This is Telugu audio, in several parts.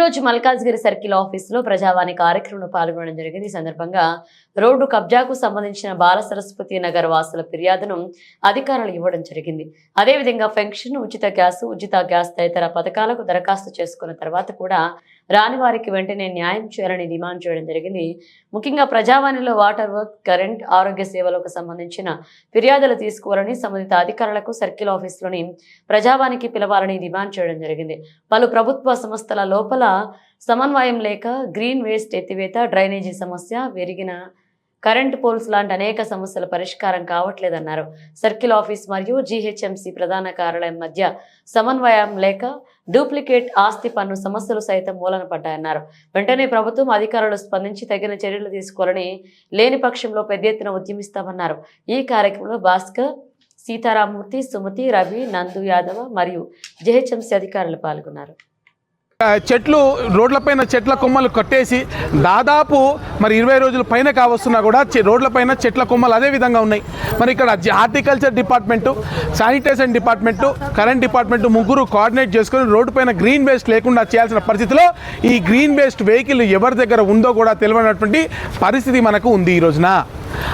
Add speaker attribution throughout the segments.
Speaker 1: రోజు మల్కాజ్గిరి సర్కిల్ ఆఫీసులో ప్రజావాణి కార్యక్రమంలో పాల్గొనడం జరిగింది. ఈ సందర్భంగా రోడ్డు కబ్జాకు సంబంధించిన బాల సరస్వతి నగర్ వాసుల ఫిర్యాదును అధికారులు ఇవ్వడం జరిగింది. అదేవిధంగా పెన్షన్ ఉచిత గ్యాస్ ఉచిత గ్యాస్ తదితర పథకాలకు దరఖాస్తు చేసుకున్న తర్వాత కూడా రాని వారికి వెంటనే న్యాయం చేయాలని డిమాండ్ చేయడం జరిగింది. ముఖ్యంగా ప్రజావాణిలో వాటర్ వర్క్ కరెంట్ ఆరోగ్య సేవలకు సంబంధించిన ఫిర్యాదులు తీసుకోవాలని సంబంధిత అధికారులకు సర్కిల్ ఆఫీసులోని ప్రజావానికి పిలవాలని డిమాండ్ చేయడం జరిగింది. పలు ప్రభుత్వ సంస్థల లోపల సమన్వయం లేక గ్రీన్ వేస్ట్ ఎత్తివేత డ్రైనేజీ సమస్య పెరిగిన కరెంట్ పోల్స్ లాంటి అనేక సమస్యల పరిష్కారం కావట్లేదన్నారు. సర్కిల్ ఆఫీస్ మరియు జీహెచ్ఎంసీ ప్రధాన కార్యాలయం మధ్య సమన్వయం లేక డూప్లికేట్ ఆస్తి పన్ను సమస్యలు సైతం మూలన పడ్డాయన్నారు. వెంటనే ప్రభుత్వం అధికారులు స్పందించి తగిన చర్యలు తీసుకోవాలని లేని పక్షంలో పెద్ద ఎత్తున ఉద్యమిస్తామన్నారు. ఈ కార్యక్రమంలో భాస్కర్ సీతారామూర్తి సుమతి రవి నందు యాదవ మరియు జేహెచ్ఎంసీ అధికారులు పాల్గొన్నారు.
Speaker 2: చెట్లు రోడ్లపైన చెట్ల కొమ్మలు కట్టేసి దాదాపు మరి ఇరవై రోజుల పైన కావస్తున్నా కూడా రోడ్లపైన చెట్ల కొమ్మలు అదే విధంగా ఉన్నాయి. మరి ఇక్కడ horticulture department sanitation department current department ముగ్గురు కోఆర్డినేట్ చేసుకొని రోడ్డు పైన గ్రీన్ వేస్ట్ లేకుండా చేయాల్సిన పరిస్థితిలో ఈ గ్రీన్ వేస్ట్ వెహికల్ ఎవరి దగ్గర ఉందో కూడా తెలియనటువంటి పరిస్థితి మనకు ఉంది ఈ రోజున.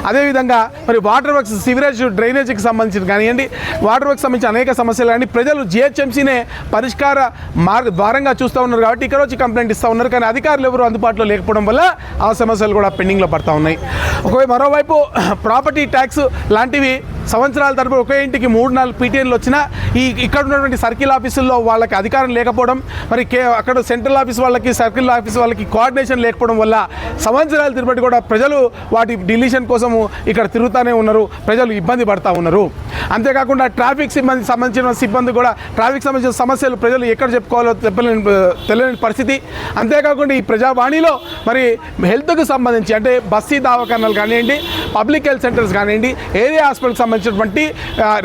Speaker 2: అదేవిధంగా మరి వాటర్ వర్క్స్ సివరేజ్ డ్రైనేజీకి సంబంధించిన కానివ్వండి వాటర్ వర్క్స్ సంబంధించిన అనేక సమస్యలు కానీ ప్రజలు జిహెచ్ఎంసీనే పరిష్కార మార్గ ద్వారంగా చూస్తూ ఉన్నారు కాబట్టి ఇక్కడ వచ్చి కంప్లైంట్ ఇస్తూ ఉన్నారు కానీ అధికారులు ఎవరు అందుబాటులో లేకపోవడం వల్ల ఆ సమస్యలు కూడా పెండింగ్లో పడతా ఉన్నాయి. ఒకవైపు మరోవైపు ప్రాపర్టీ ట్యాక్స్ లాంటివి సంవత్సరాల తరపు ఒకే ఇంటికి మూడు నాలుగు పీటీఎన్లు వచ్చినా ఈ ఇక్కడ ఉన్నటువంటి సర్కిల్ ఆఫీసుల్లో వాళ్ళకి అధికారం లేకపోవడం మరి కే అక్కడ సెంట్రల్ ఆఫీస్ వాళ్ళకి సర్కిల్ ఆఫీస్ వాళ్ళకి కోఆర్డినేషన్ లేకపోవడం వల్ల సంవత్సరాల తిరుపతి కూడా ప్రజలు వాటి డిలీషన్ కోసము ఇక్కడ తిరుగుతూనే ఉన్నారు ప్రజలు ఇబ్బంది పడతా ఉన్నారు. అంతేకాకుండా ట్రాఫిక్ సిబ్బంది సంబంధించిన సిబ్బంది కూడా ట్రాఫిక్ సంబంధించిన సమస్యలు ప్రజలు ఎక్కడ చెప్పుకోవాలో చెప్పలేని తెలియని పరిస్థితి. అంతేకాకుండా ఈ ప్రజావాణిలో మరి హెల్త్కు సంబంధించి అంటే బస్సీ దవాఖానాలు కానివ్వండి పబ్లిక్ హెల్త్ సెంటర్స్ కానివ్వండి ఏరియా హాస్పిటల్కి సంబంధించినటువంటి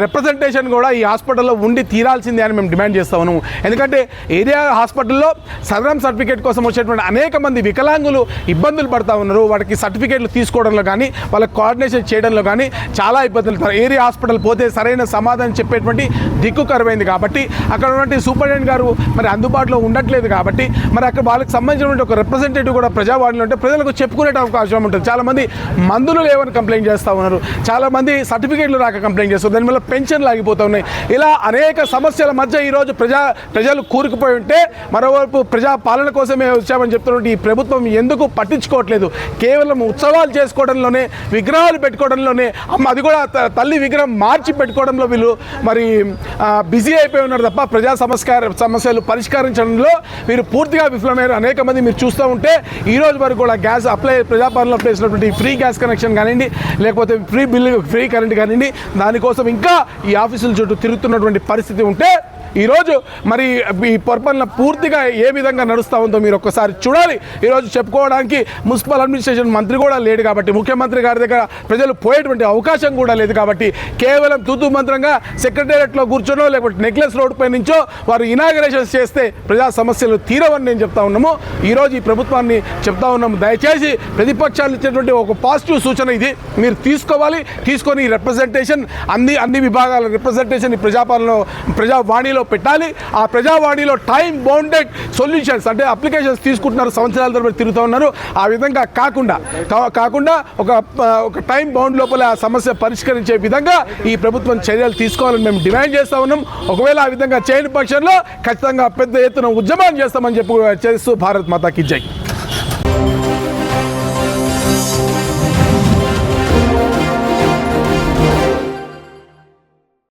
Speaker 2: రిప్రజెంటేషన్ కూడా ఈ హాస్పిటల్లో ఉండి తీరాల్సిందే అని మేము డిమాండ్ చేస్తా ఉన్నాము. ఎందుకంటే ఏరియా హాస్పిటల్లో సదరం సర్టిఫికేట్ కోసం వచ్చేటువంటి అనేక మంది వికలాంగులు ఇబ్బందులు పడతా ఉన్నారు. వాటికి సర్టిఫికేట్లు తీసుకోవడంలో కానీ వాళ్ళకి కోఆర్డినేషన్ చేయడంలో కానీ చాలా ఇబ్బందులు ఏరియా హాస్పిటల్ పోతే సరైన సమాధానం చెప్పేటువంటి దిక్కు కరువైంది కాబట్టి అక్కడ ఉన్నటువంటి సూపరింటెండెంట్ గారు మరి అందుబాటులో ఉండట్లేదు కాబట్టి మరి అక్కడ వాళ్ళకి సంబంధించినటువంటి ఒక రిప్రజెంటేటివ్ కూడా ప్రజావాణిలో ఉంటే ప్రజలకు చెప్పుకునే అవకాశం ఉంటుంది. చాలామంది మందులు లేవని కంప్లైంట్ చేస్తూ ఉన్నారు. చాలా మంది సర్టిఫికేట్లు రాక కంప్లైంట్ చేస్తారు దానివల్ల పెన్షన్లు ఆగిపోతూ ఉన్నాయి. ఇలా అనేక సమస్యల మధ్య ఈరోజు ప్రజా ప్రజలు కూరుకుపోయి ఉంటే మరోవైపు ప్రజా పాలన కోసమే వచ్చామని చెప్తున్నటువంటి ఈ ప్రభుత్వం ఎందుకు పట్టించుకోవట్లేదు? కేవలం ఉత్సవాలు చేసుకోవడంలోనే విగ్రహాలు పెట్టుకోవడంలోనే అమ్మ అది కూడా త- తల్లి విగ్రహం మార్చి పెట్టుకోవడంలో వీళ్ళు మరి బిజీ అయిపోయి ఉన్నారు తప్ప ప్రజా సమస్కార సమస్యలు పరిష్కరించడంలో వీరు పూర్తిగా విఫలమయ్యారు. అనేక మంది మీరు చూస్తూ ఉంటే ఈ రోజు వరకు కూడా గ్యాస్ అప్లై ప్రజాపాలనలో అప్లై చేసినటువంటి ఫ్రీ గ్యాస్ కనెక్షన్ కానివ్వండి లేకపోతే ఫ్రీ బిల్లు ఫ్రీ కరెంట్ కానివ్వండి దానికోసం ఇంకా ఈ ఆఫీసుల చుట్టూ తిరుగుతున్నటువంటి పరిస్థితి ఉంటే ఈరోజు మరి ఈ పొరపాలన పూర్తిగా ఏ విధంగా నడుస్తూ ఉందో మీరు ఒక్కసారి చూడాలి. ఈరోజు చెప్పుకోవడానికి మున్సిపల్ అడ్మినిస్ట్రేషన్ మంత్రి కూడా లేడు కాబట్టి ముఖ్యమంత్రి గారి దగ్గర ప్రజలు పోయేటువంటి అవకాశం కూడా లేదు కాబట్టి కేవలం తూతు మంత్రంగా సెక్రటేరియట్లో కూర్చోనో లేకపోతే నెక్లెస్ రోడ్ పై నుంచో వారు ఇనాగరేషన్స్ చేస్తే ప్రజా సమస్యలు తీరవని నేను చెప్తా ఉన్నాము. ఈరోజు ఈ ప్రభుత్వాన్ని చెప్తా ఉన్నాము. దయచేసి ప్రతిపక్షాలు ఇచ్చేటువంటి ఒక పాజిటివ్ సూచన ఇది. మీరు తీసుకోవాలి తీసుకొని రిప్రజెంటేషన్ అన్ని అన్ని విభాగాల రిప్రజెంటేషన్ ఈ ప్రజాపాలన ప్రజావాణిలో పెట్టాలి. ఆ ప్రజావాణిలో టైం బౌండెడ్ సొల్యూషన్స్ అంటే అప్లికేషన్స్ తీసుకుంటున్నారు సంవత్సరాల తరబడి తిరుగుతూ ఉన్నారు. ఆ విధంగా కాకుండా కా- కాకుండా ఒక ఒక టైం బౌండ్ లోపల ఆ సమస్య పరిష్కరించే విధంగా ఈ ప్రభుత్వం చర్యలు తీసుకోవాలని మేము డిమాండ్ చేస్తా ఉన్నాం. ఒకవేళ ఆ విధంగా చేయని పక్షంలో ఖచ్చితంగా పెద్ద ఎత్తున ఉద్యమం చేస్తామని చెప్పి చేస్తూ భారత్ మాతాకి జై.